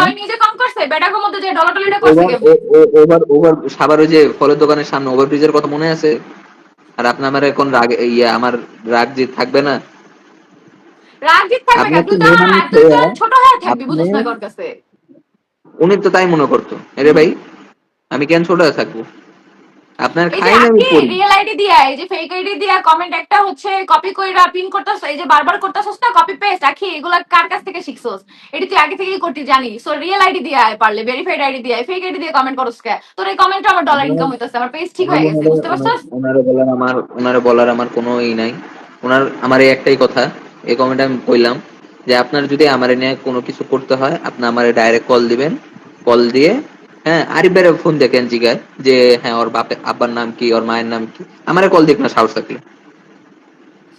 আমি নিজে কম করছে বেটাকের মধ্যে যে করছে ওভার ওভার ফলের দোকানের সামনে ওভারব্রিজের কথা মনে আছে? আর আপনি আমার এখন রাগ ইয়ে আমার রাগ যে থাকবে না? রাজীব থাকবে? তুই তো ছোট হয়ে বুঝছ না কাছে। উনি তো তাই মনে করতো। আরে ভাই আমি কেন ছোট হয়ে থাকব? আপনার এই খাই না আমি করি রিয়েল আইডি দিয়া এই যে ফেক আইডি দিয়া কমেন্ট একটা হচ্ছে কপি কইরা পিন করতেছ এই যে বারবার করতেছস না কপি পেস্ট রাখি এগুলা কার কাছ থেকে শিখছস? এটি তুই আগে থেকেই করতে জানি। সো রিয়েল আইডি দিয়া পারলে ভেরিফাইড আইডি দিয়া ফেক আইডি দিয়ে কমেন্ট করস কে? তোর এই কমেন্ট আমার ডলার ইনকাম হইতাছে আমার পেজ ঠিক হয়ে গেছে বুঝতে পারছস? ওনারে বলার আমার ওনারে বলার আমার কোনো ই নাই। ওনার আমার এই একটাই কথা এই কমেন্ট আমি কইলাম যে আপনার যদি আমার নিয়ে কোনো কিছু করতে হয় আপনি আমার ডাইরেক্ট কল দিবেন। কল দিয়ে হ্যাঁ আরিফের ফোন দেখেন জিগায় যে হ্যাঁ ওর বাপে আব্বার নাম কি ওর মায়ের নাম কি? আমারে কল দিক না সাহস থাকলে।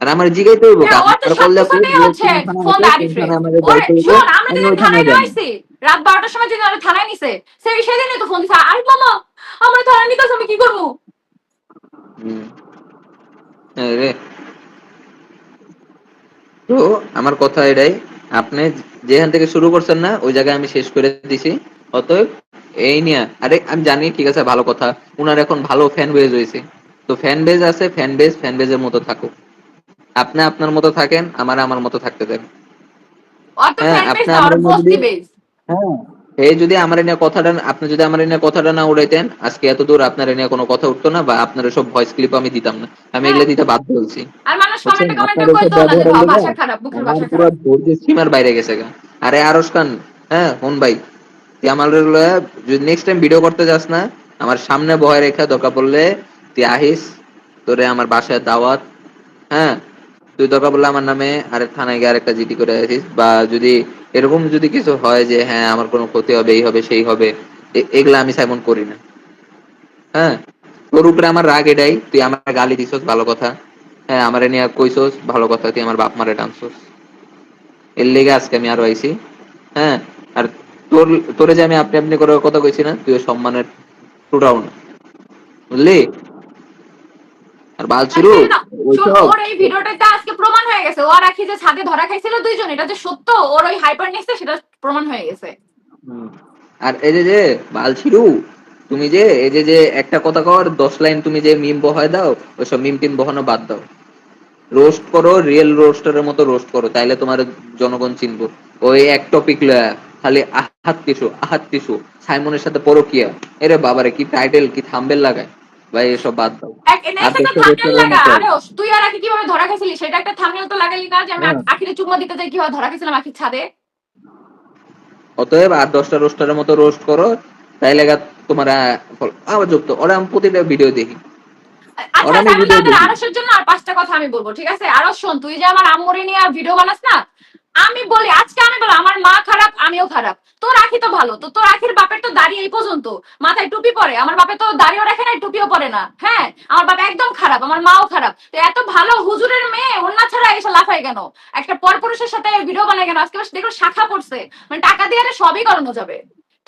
আর আমার জিগাই তো ওর তো সব কিছুতেই হচ্ছে ফোন আরিফ রে। ওরে, শোন, আমরা থানায় নিয়ে রাত বারোটার সময় যেদিন ওরা থানায় নিছে সেই সেদিনই তো ফোন দিছে আরিফ মামা আমরা থানায় নিতেছি আমি কি করব? রে। তো আমার কথা এটাই আপনি যেখান থেকে শুরু করছেন না ওই জায়গায় আমি শেষ করে দিছি অতএব এই নিয়ে। আরে আমি জানি ঠিক আছে ভালো কথা। উনার এখন ভালো ফ্যান বেজ হয়েছে তো ফ্যান বেজ আছে ফ্যান বেজ ফ্যান বেজের মতো থাকুক। আপনি আপনার মতো থাকেন আমার আমার মতো থাকতে দেন। হ্যাঁ, আপনি বেস হ্যাঁ। এই যদি আমার নিয়ে কথাটা আপনি যদি আমার নিয়ে কথাটা না উড়াইতেন আজকে এত দূর আপনার নিয়ে কোনো কথা উঠতো না বা আপনার সব ভয়েস ক্লিপ আমি দিতাম না। আমি এগুলো দিতে বাধ্য হয়েছি। আমার ভাষা পুরো ধৈর্যের সীমার বাইরে গেছে আরে আরস খান। হ্যাঁ হন ভাই। তুই আমার যদি নেক্সট টাইম ভিডিও করতে যাস না, আমার সামনে বয় রেখা দরকার পড়লে তুই আহিস, তোরে আমার বাসায় দাওয়াত হ্যাঁ? তুই দরকার পড়লে আমার নামে আরেক থানায় গিয়ে আরেকটা জিডি করে আসিস, বা যদি এরকম যদি কিছু হয় যে হ্যাঁ আমার কোনো ক্ষতি হবে, এই হবে, সেই হবে এগুলা আমি সাইমন করি না। হ্যাঁ? তোর উপরে আমার রাগ এটাই, তুই আমার গালি দিছস, ভালো কথা। হ্যাঁ আমারে নিয়ে কইছস, ভালো কথা, তুই আমার বাপ মারে টানছস। এর লেগে আজকে আমি আরও আইছি হ্যাঁ? আর তোর তোরে যে আমি আপনি আপনি করার কথা কইছি না তুই সম্মানের টুটাও না বুঝলি? আর বালছিরু ওর এই ভিডিওটাতে আজকে প্রমাণ হয়ে গেছে। ও আর আখি যে ছাদে ধরা খাইছিল দুইজন এটা যে সত্য? ওর ওই হাইপার নেক্সে সেটা প্রমাণ হয়ে গেছে। আর এই যে যে বালছিরু তুমি যে এই যে যে একটা কথা কর দশ লাইন তুমি যে মিম বহায় দাও ওইসব মিম টিম বহানো বাদ দাও। রোস্ট করো রিয়েল রোস্টারের মতো রোস্ট করো তাইলে তোমার জনগণ চিনবো। ওই এক টপিক লয়া। খালি আহাত কিছু আহাত কিছু সাইমনের সাথে পরকিয়া। এরে বাবারে কি টাইটেল কি থাম্বেল লাগায়। ভাই এসব বাদ দাও। লাগা তুই আর কীভাবে ধরা সেটা একটা থাম্বনেল তো লাগালি না যে আমি হ্যাঁ। আখিরে চুম্মা দিতে যাই কীভাবে ধরা আখির ছাদে? অতএব আর দশটা রোস্টারের মতো রোস্ট করো। তাইলে গা তোমার আবার যুক্ত। ওরা আমি প্রতিটা ভিডিও দেখি। আচ্ছা। আরসের জন্য আর পাঁচটা কথা আমি বলব ঠিক আছে? আরও শোন তুই যে আমার আম্মুরে নিয়ে আর ভিডিও বানাস না আমি বলি, আজকে আমি বলি, আমার মা খারাপ, আমিও খারাপ। তোর আখি তো ভালো, তো তোর আখির বাপের তো দাঁড়িয়ে এই পর্যন্ত। মাথায় টুপি পরে, আমার বাপে তো দাড়িও রাখে না টুপিও পরে না। হ্যাঁ আমার বাবা একদম খারাপ, আমার মাও খারাপ। তো এত ভালো হুজুরের মেয়ে, অন্য ছাড়া এসে লাফায় কেন? একটা পরপুরুষের সাথে ভিডিও বানায় কেন? আজকে দেখো শাখা পড়ছে। মানে টাকা দিয়ে সবই করানো যাবে।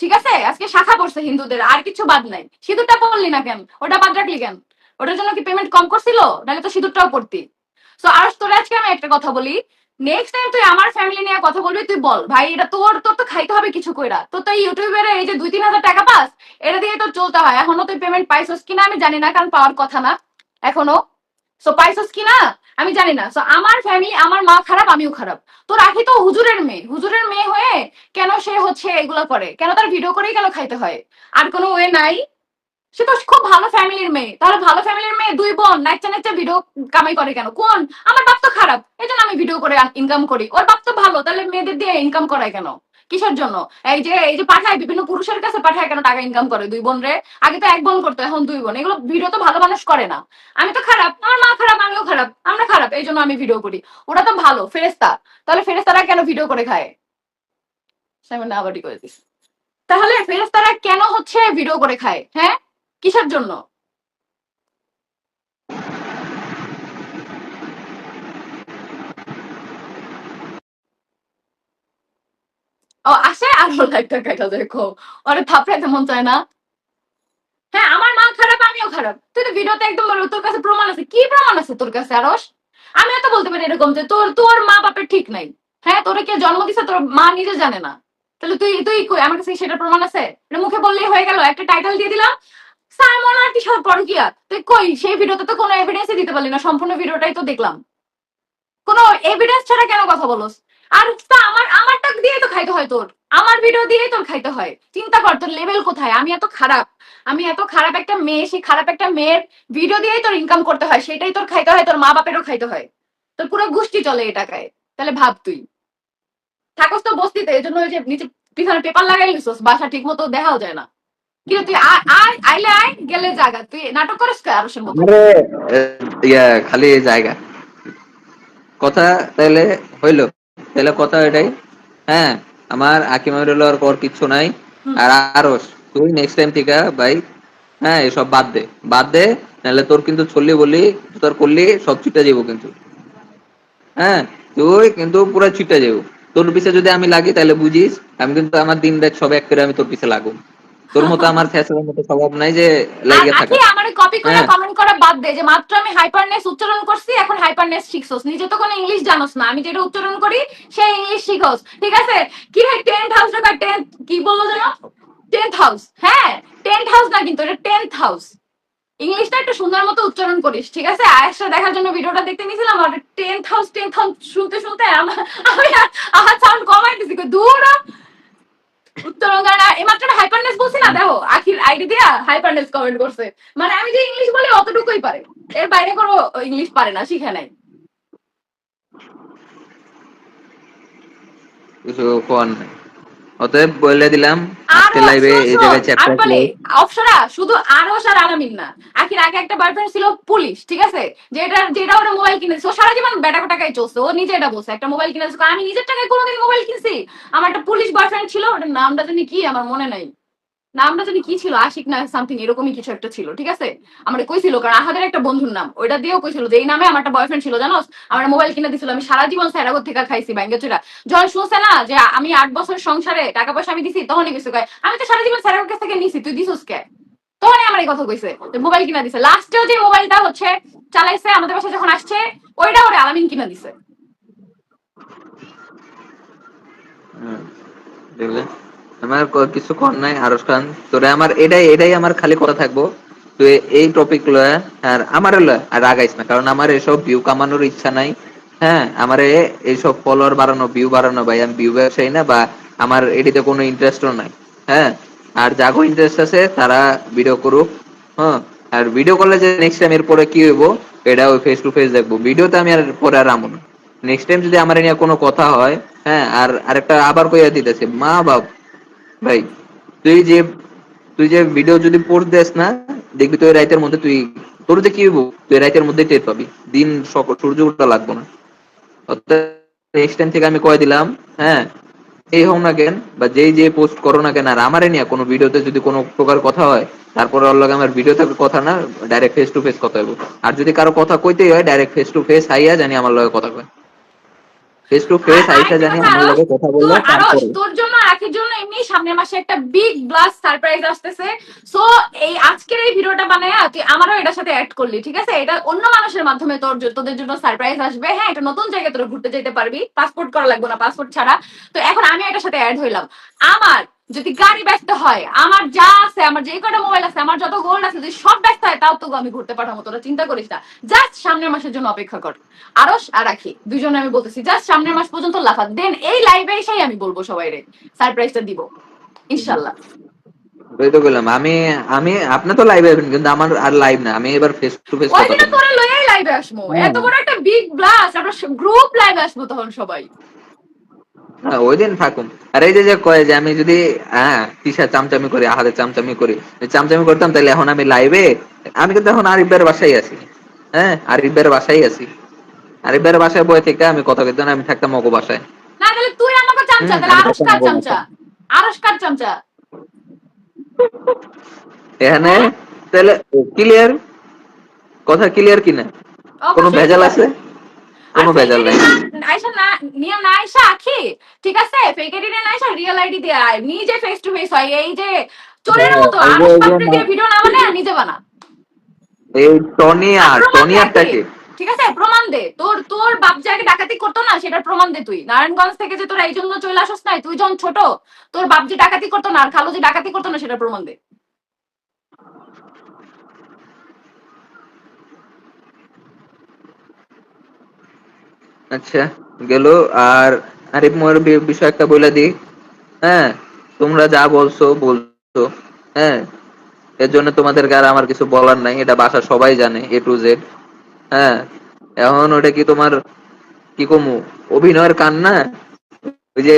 ঠিক আছে? আজকে শাখা পড়ছে হিন্দুদের, আর কিছু বাদ নাই। সিঁদুরটা পড়লি না কেন? ওটা বাদ রাখলি কেন? ওটার জন্য কি পেমেন্ট কম করছিল? নাহলে তো সিঁদুরটাও পড়তি? তো আর তোর আজকে আমি একটা কথা বলি। নেক্সট টাইম তুই আমার ফ্যামিলি নিয়ে কথা বলবি, তুই বল, ভাই, এটা তোর তোর তো খাইতে হবে কিছু কইরা। তো ইউটিউবের এই যে দুই তিন হাজার টাকা পাস, এটা দিয়ে তোর চলতে হয়। এখনও তুই পেমেন্ট পাইছস কিনা আমি জানি না, কারণ পাওয়ার কথা না, এখনও। সো পাইছস কিনা? আমি জানি না। সো আমার ফ্যামিলি আমার মা খারাপ, আমিও খারাপ। তো রাখি তো হুজুরের মেয়ে। হুজুরের মেয়ে হয়ে কেন সে হচ্ছে এগুলো করে? কেন তার ভিডিও করেই কেন খাইতে হয়? আর কোনো ওয়ে নাই। সে তো খুব ভালো ফ্যামিলির মেয়ে। তাহলে ভালো ফ্যামিলির মেয়ে দুই বোন নাচতে নাচতে ভিডিও কামাই করে কেন? কোন? আমার বাপ তো খারাপ। এই জন্য আমি ভিডিও করে ইনকাম করি। ওর বাপ তো ভালো, তাহলে মেয়েদের দিয়ে ইনকাম করায় কেন? কিসের জন্য? এই যে এই যে পাঠায়, বিভিন্ন পুরুষের কাছে পাঠায় কেন টাকা ইনকাম করে দুই বোন রে? আগে তো এক বোন করতো, এখন দুই বোন। এগুলো ভিডিও তো ভালো মানুষ করে না। আমি তো খারাপ, আমার মা খারাপ, আমিও খারাপ, আমরা খারাপ, এই জন্য আমি ভিডিও করি। ওরা তো ভালো ফেরেস্তা তাহলে ফেরেস্তারা কেন ভিডিও করে খায়? আবারই করে দিস। তাহলে ফেরেস্তারা কেন হচ্ছে ভিডিও করে খায় হ্যাঁ? কিসের জন্য? ও, আসে আরও লাইটটা কাটা দেখো। ওরে থাপড়াইতে মন চায় না। হ্যাঁ আমার মা খারাপ, আমিও খারাপ। তুই তো ভিডিওতে একদম তোর কাছে প্রমাণ আছে। কি প্রমাণ আছে তোর কাছে, আরস? আমিও তো বলতে পারি এরকম যে তোর তোর মা বাপের ঠিক নাই। হ্যাঁ তোরে কে জন্ম দিছে, তোর মা নিজে জানে না। তাহলে তুই তুই আমার কাছে সেটা প্রমাণ আছে? মুখে বললেই হয়ে গেল। একটা টাইটেল দিয়ে দিলাম। কি তুই কই? সেই ভিডিওতে তো কোনো এভিডেন্সই দিতে পারলি না। সম্পূর্ণ ভিডিওটাই তো দেখলাম। কোনো এভিডেন্স ছাড়া কেন কথা আর তা আমার, আমারটা দিয়ে তো খাইতে হয় তোর। আমার ভিডিও তোর খাইতে হয়। চিন্তা কর, তোর লেভেল কোথায়? আমি এত খারাপ। আমি এত খারাপ একটা মেয়ে, সেই খারাপ একটা মেয়ের ভিডিও দিয়েই তোর ইনকাম করতে হয়। সেটাই তোর খাইতে হয়, তোর মা বাপেরও খাইতে হয়। তোর পুরো গোষ্ঠী চলে এই টাকায় তাহলে ভাব তুই। থাকস তো বস্তিতে এই জন্য ওই যে নিচে পিছনে পেপার লাগাই লিসোস বাসা ঠিক মতো দেখাও যায় না। কিন্তু তুই আয় আয় আইলে আয় গেলে জায়গা। তুই নাটক করিস কে আরসের মতো আরে ইয়া খালি জায়গা। কথা তাহলে হইল। তাহলে কথা এটাই। হ্যাঁ আমার কিচ্ছু নাই। আর তুই নেক্সট টাইম থেকে ভাই হ্যাঁ এসব বাদ দে। বাদ দে নাহলে তোর কিন্তু চললি বলি তোর করলি সব ছুটে যাব কিন্তু। হ্যাঁ তুই কিন্তু পুরো ছুটে যাব তোর পিছে যদি আমি লাগি তাহলে বুঝিস আমি কিন্তু আমার দিন রাত সব এক করে আমি তোর পিছে লাগু তোর মতো আমার ফ্যাশনের মতো স্বভাব নাই যে লেগে আর থাকা। আমার কপি করে হ্যাঁ। কমেন্ট করা বাদ দে যে মাত্র আমি হাইপারনেস উচ্চারণ করছি এখন হাইপারনেস শিখছস। নিজে তো কোনো ইংলিশ জানোস না। আমি যেটা উচ্চারণ করি সেই ইংলিশ শিখোস। ঠিক আছে? কি ভাই টেন্থ হাউস টাকা টেন্থ কি বলল যেন? টেন্থ হাউস হ্যাঁ টেন্থ হাউস না কিন্তু এটা টেন্থ হাউস ইংলিশটা একটু সুন্দর মতো উচ্চারণ করিস ঠিক আছে? আয়েশা দেখার জন্য ভিডিওটা দেখতে নিয়েছিলাম আর টেন্থ হাউস টেন্থ হাউস শুনতে শুনতে আমার আমি আমার সাউন্ড কমাই দিছি দূর হ। এমাত্র হাইপারনেস বলছি না, দেখো, আখির আইডি দিয়া হাইপারনেস কমেন্ট করছে। মানে আমি যে ইংলিশ বলি, অতটুকুই পারে। এর বাইরে কোনো ইংলিশ পারে না, শিখে নাই। কিছু কোয়ার নাই। অতএব বলে দিলাম আজকে লাইভে এই জায়গায় চ্যাপ্টার আসলে অপসরা শুধু আরও আর আলামিন না। আখির আগে একটা বয়ফ্রেন্ড ছিল পুলিশ ঠিক আছে? যেটা যেটা ওরা মোবাইল কিনেছে। ও সারা জীবন বেটা টাকায় চলছে ও নিজে এটা বলছে একটা মোবাইল কিনেছে। আমি নিজের টাকায় কোনোদিন মোবাইল কিনছি? আমার একটা পুলিশ বয়ফ্রেন্ড ছিল ওটার নামটা জানি কি আমার মনে নাই। নামটা জানি কি ছিল আশিক না সামথিং এরকমই কিছু একটা ছিল ঠিক আছে? আমার কইছিল কারণ আহাদের একটা বন্ধুর নাম ওইটা দিয়েও কইছিল যে এই নামে আমার একটা বয়ফ্রেন্ড ছিল জানোস? আমার মোবাইল কিনে দিছিল আমি সারা জীবন স্যারাগর থেকে খাইছি ব্যাঙ্গে চুরা যখন শুনছে না যে আমি আট বছর সংসারে টাকা পয়সা আমি দিছি তখনই কিছু কয় আমি তো সারা জীবন স্যারাগর কাছ থেকে নিছি তুই দিছিস কে? তখনই আমার এই কথা কইছে মোবাইল কিনা দিছে। লাস্টেও যে মোবাইলটা হচ্ছে চালাইছে আমাদের বাসায় যখন আসছে ওইটা ওরে আলামিন কিনা দিছে। হুম, দেখলে আমার ক- কিছু কর নাই আরস খান। তোরে আমার, এটাই এটাই আমার খালি কথা থাকব। তুই এই টপিক লয় আর আমার আর রাগাইস না, কারণ আমার এসব ভিউ কামানোর ইচ্ছা নাই। হ্যাঁ আমার এইসব ফলোয়ার বাড়ানো ভিউ বাড়ানো, ভাই, আমি ভিউ ব্যবসায়ী না, বা আমার এটিতে কোনো ইন্টারেস্টও নাই। হ্যাঁ আর যাগো ইন্টারেস্ট আছে, তারা ভিডিও করুক। হ্যাঁ আর ভিডিও করলে যে নেক্সট টাইম এরপরে কি হইব এটা ওই ফেস টু ফেস দেখব। ভিডিওতে আমি আর পরে আর আমন নেক্সট টাইম যদি আমার নিয়ে কোনো কথা হয় হ্যাঁ আর আরেকটা আবার কইয়া দিতেছে, মা বাপ ভাই, তুই যে তুই যে ভিডিও যদি পোস্ট দেস না, দেখবি তুই রাইতের মধ্যে তুই, তোর যে কি হইব? তুই রাইতের মধ্যে টের পাবি। দিন সূর্য ওঠা লাগবে না। নেক্সট থেকে আমি কয়ে দিলাম হ্যাঁ এই হোক না কেন, বা যেই যে পোস্ট করো না কেন, আর আমারে নিয়ে কোনো ভিডিওতে যদি কোনো প্রকার কথা হয়, তারপরে ওর লগে আমার ভিডিও থাকবে কথা না ডাইরেক্ট ফেস টু ফেস কথা হইব। আর যদি কারও কথা কইতেই হয় ডাইরেক্ট ফেস টু ফেস আইয়া জানি আমার লগে কথা কয়। ফেস টু ফেস আইসা জানি আমার লগে কথা বললে তোর তারপরে। তোর জন্য আখির জন্য এমনি সামনের মাসে একটা বিগ ব্লাস্ট সারপ্রাইজ আসতেছে। সো এই আজকের এই ভিডিওটা বানায়া তুই আমারও এটার সাথে অ্যাড করলি ঠিক আছে? এটা অন্য মানুষের মাধ্যমে তোর তোদের জন্য সারপ্রাইজ আসবে। হ্যাঁ এটা নতুন জায়গায় তোরা ঘুরতে যেতে পারবি। পাসপোর্ট করা লাগবে না পাসপোর্ট ছাড়া। তো এখন আমি এটার সাথে অ্যাড হইলাম। আমার যদি গাড়ি ব্যস্ত হয় আমার যা আছে আমার যে কটা মোবাইল আছে আমার যত গোল্ড আছে যদি সব ব্যস্ত হয় তাও তো আমি ঘুরতে পাঠাবো তোরা চিন্তা করিস না। জাস্ট সামনের মাসের জন্য অপেক্ষা কর। আরস আর রাখি দুজনে আমি বলতেছি জাস্ট সামনের মাস পর্যন্ত লাফা। দেন এই লাইভে এসেই আমি বলব সবাই রে সারপ্রাইজটা দিব ইনশাল্লাহ ওই তো বললাম আমি আমি আপনি তো লাইভে আছেন কিন্তু আমার আর লাইভ না আমি এবার ফেস টু ফেস ওই কথা দিনে বলব। তোরা লাইভে আসব। এত বড় একটা বিগ ব্লাস্ট আমরা গ্রুপ লাইভে আসব তখন সবাই। হ্যাঁ ওই দিন থাকুন। আর এই যে যে কয় যে আমি যদি হ্যাঁ তিসা চামচামি করি আহাদের চামচামি করি চামচামি করতাম তাহলে এখন আমি লাইভে আমি কিন্তু এখন আরিফের বাসায় আছি। হ্যাঁ আরিফের বাসায় আছি। আরিফের বাসায় বয়ে থেকে আমি কথা কইতাম আমি থাকতাম মগো বাসায়। না তাহলে তুই আমাকে চামচা তাহলে আমি কার চামচা? আরস কার চামচা? এখানে তাহলে ক্লিয়ার কথা ক্লিয়ার কিনা? কোনো ভেজাল আছে? কোনো আর ভেজাল নাই। আইসা না নিয়ম না আখি ঠিক আছে ফেক আইডি না আইসা রিয়েল আইডি দিয়ে আয় নিজে ফেস টু ফেস হয় এই যে চোরের হ্যাঁ, মতো না- ভিডিও না বানায় নিজে বানা। এই টনি আর টনি। আরটাকে ঠিক আছে প্রমাণ দে তোর তোর বাপ যে আগে ডাকাতি করতো না সেটার প্রমাণ দে তুই। নারায়ণগঞ্জ থেকে যে তোরা এই জন্য চলে আসস নাই তুই যখন ছোট তোর বাপ যে ডাকাতি করতো না আর খালু যে ডাকাতি করতো না সেটার প্রমাণ দে। আচ্ছা গেল। আর আরিফ মোর বিষয় একটা বলে দিই। হ্যাঁ তোমরা যা বলছো বলছো। হ্যাঁ এর জন্য তোমাদেরকে আর আমার কিছু বলার নাই। এটা বাসা সবাই জানে এ টু জেড হ্যাঁ এখন ওটা কি তোমার, কি কমু, অভিনয়ের কান্না? ওই যে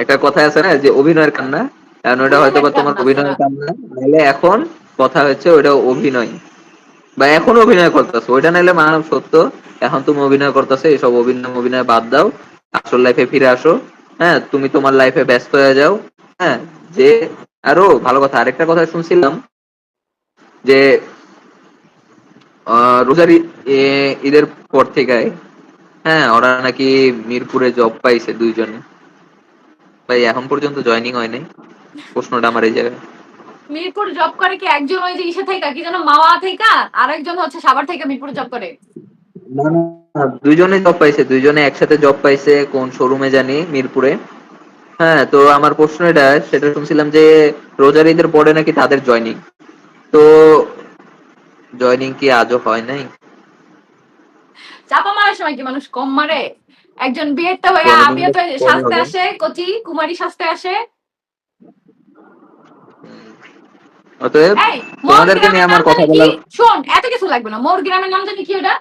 একটা কথা আছে না, যে অভিনয়ের কান্না? কারণ ওটা হয়তো তোমার অভিনয়ের কান্না। নাহলে এখন কথা হচ্ছে ওটা অভিনয়। বা এখন অভিনয় করতেছো, ওইটা নাইলে মানব সত্য। এখন তুমি অভিনয় করতেছো, এইসব অভিনয় অভিনয় বাদ দাও, আসল লাইফে ফিরে আসো। হ্যাঁ তুমি তোমার লাইফে ব্যস্ত হয়ে যাও। হ্যাঁ যে, আরও ভালো কথা, আরেকটা কথা শুনছিলাম যে রোজার ঈদের পর থেকে হ্যাঁ ওরা নাকি মিরপুরে জব পাইছে দুইজনে। ভাই, এখন পর্যন্ত জয়েনিং হয় নাই প্রশ্নটা আমার এই জায়গায়। মিরপুর জব করে কি একজন ওই যে ইসে থেকে কি যেন মাওয়া থেকে আর একজন হচ্ছে সাভার থেকে মিরপুর জব করে। দুইজনে জব পাইছে। দুইজনে একসাথে জব পাইছে কোন শোরুমে জানি মিরপুরে। হ্যাঁ তো আমার প্রশ্ন এটা সেটা শুনছিলাম যে রোজার ঈদের পরে নাকি তাদের জয়নিং তো জয়নিং কি আজও হয় নাই? চাপা মারার সময় কি মানুষ কম মারে? একজন বিয়েতে হয়ে আমিও তো সাজতে আসে কচি কুমারী সাজতে আসে। অতএব তোমাদেরকে নিয়ে আমার কথা শোন এত কিছু লাগবে না। মোর গ্রামের নাম জানি কি ওটা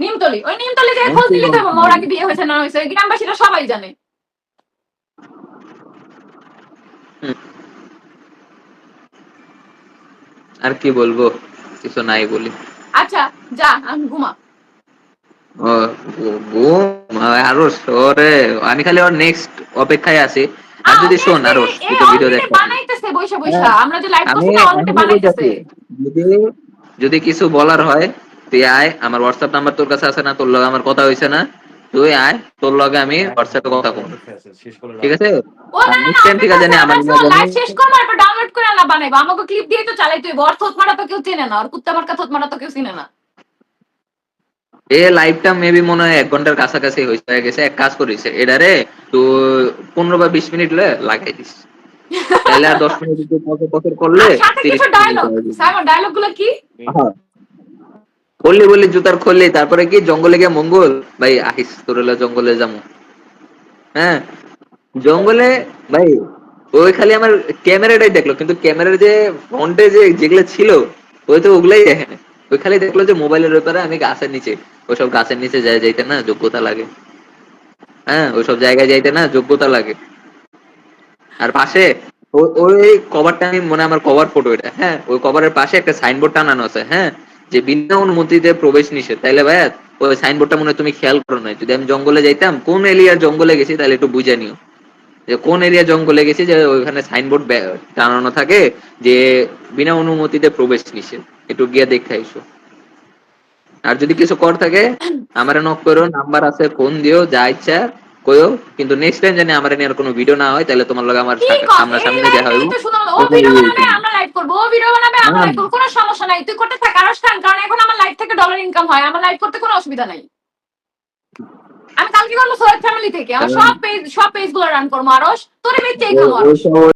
নিমতলি। ওই নিমতলি যে খোঁজ দিলি তো মোর আগে বিয়ে হয়েছে না হয়েছে। গ্রামবাসীরা সবাই জানে। আর কি বলব? কিছু নাই বলি। আচ্ছা যা আমি ঘুমা। ও ঘুম আরও শোরে। আমি খালি ওর নেক্সট অপেক্ষায় আছি। আর যদি শোন আরও ভিডিও দেখ। বানাইতেছে বইসা বইসা হ্যাঁ। আমরা যে লাইভ আমি করছি না অলরেডি বানাইতেছে। যদি যদি কিছু বলার হয় তুই আয় আমার হোয়াটসঅ্যাপ নাম্বার তোর কাছে আছে না তোর লগে আমার কথা হইছে না তুই আয় তোর লগে আমি হোয়াটসঅ্যাপে কথা বলব। ঠিক আছে ও না না next time থেকে জানি আমার লাইভ শেষ করব এরপর ডাউনলোড করে না বানাইবো। আমাকে ক্লিপ দিয়ে তো চালাই তুই বর থত মারা তো কেউ চেনে না আর কুত্তা মার্কা থত মারা তো কেউ চিনে না। এ লাইভটা মেবি মনে হয় এক ঘণ্টার কাছাকাছি হয়ে গেছে। এক কাজ করিস এটারে তো পনেরো বা বিশ মিনিট লাগাই দিস। তাহলে আর দশ মিনিট করলে ডায়লগ হয়ে গুলো কি। করলি বললি জুতার খুললি তারপরে কি জঙ্গলে গিয়ে মঙ্গল? ভাই আহিস তোর জঙ্গলে যাব হ্যাঁ? জঙ্গলে ভাই ওই খালি আমার ক্যামেরাটাই দেখল কিন্তু ক্যামেরার যে ফ্রন্টে যে যেগুলো ছিল ওই তো ওগুলাই দেখে ওই খালি দেখল যে মোবাইলের ব্যাপারে আমি গাছের নিচে ওইসব গাছের নিচে যায় যাইতে না, যোগ্যতা লাগে। হ্যাঁ ওইসব জায়গায় যাইতে না, যোগ্যতা লাগে। আর পাশে ওই কভারটা আমি মনে আমার কভার ফটো এটা। হ্যাঁ ওই কভারের পাশে একটা সাইনবোর্ড টানানো আছে হ্যাঁ যে বিনা অনুমতিতে প্রবেশ নিষেধ। তাইলে ভাইয়া, ওই সাইনবোর্ডটা মনে তুমি খেয়াল করো না যদি আমি জঙ্গলে যাইতাম, কোন এরিয়ার জঙ্গলে গেছি তাহলে একটু বুঝে নিও। যে কোন এরিয়া জঙ্গলে গেছি যে ওইখানে সাইনবোর্ড টানানো থাকে যে বিনা অনুমতিতে প্রবেশ নিষেধ। একটু গিয়ে দেখে আইসো আর যদি কিছু কর থাকে আমার নক করো নাম্বার আছে ফোন দিও যা ইচ্ছা কইও। কিন্তু নেক্সট টাইম জানি আমার আর কোনো ভিডিও না হয় তাহলে তোমার লগে আমার সামনে- এই দেখা হইব। ও ভিডিও বানাবে আমরা লাইভ করব। ও ভিডিও বানাবে আমরা লাইভ করব কোনো সমস্যা নাই। তুই করতে থাক আরশ খান কারণ এখন আমার লাইভ থেকে ডলার ইনকাম হয় আমার লাইভ করতে কোনো অসুবিধা নাই। আমি কালকে করব সৈয়দ ফ্যামিলি থেকে আমার সব পেজ সব পেজগুলো রান করব আরশ তোরে ওই- ওই-